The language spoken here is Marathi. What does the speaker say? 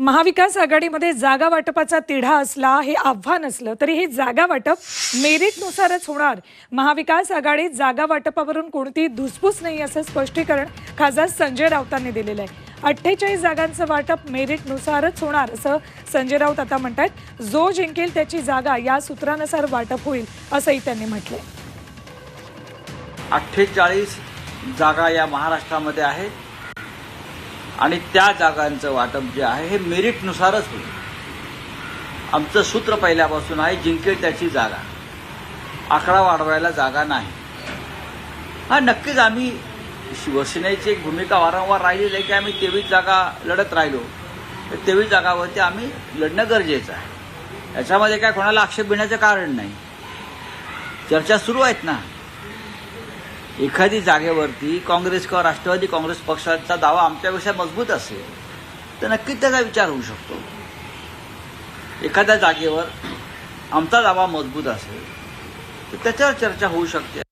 महाविकास आघाडीमध्ये जागा वाटपाचा तिढा असला हे आव्हान असलं तरी हे जागा वाटप मेरिटनुसारच होणार. महाविकास आघाडीत जागा वाटपावरून कोणतीही धुसफूस नाही असं स्पष्टीकरण खासदार संजय राऊतांनी दिलेलं आहे. अठ्ठेचाळीस जागांचं वाटप मेरिटनुसारच होणार असं संजय राऊत आता म्हणतायत. जो जिंकेल त्याची जागा या सूत्रानुसार वाटप होईल असंही त्यांनी म्हटलंय. अठ्ठेचाळीस जागा या महाराष्ट्रामध्ये आहेत. आणि त्या जागांचं वाटप जे आहे हे मेरिटनुसारच होईल. आमचं सूत्र पहिल्यापासून आहे जिंकेल त्याची जागा. आकडा वाढवायला जागा नाही. हा नक्कीच आम्ही शिवसेनेची एक भूमिका वारंवार राहिलेली आहे की आम्ही तेवीस जागा लढत राहिलो. तर तेवीस जागावरती आम्ही लढणं गरजेचं आहे. याच्यामध्ये काय कोणाला आक्षेप घेण्याचं कारण नाही. चर्चा सुरू आहेत ना. एखादी जागेवरती काँग्रेस किंवा राष्ट्रवादी काँग्रेस पक्षाचा दावा आमच्यापेक्षा मजबूत असेल तर नक्कीच त्याचा विचार होऊ शकतो. एखाद्या जागेवर आमचा दावा मजबूत असेल तर त्याच्यावर चर्चा होऊ शकते.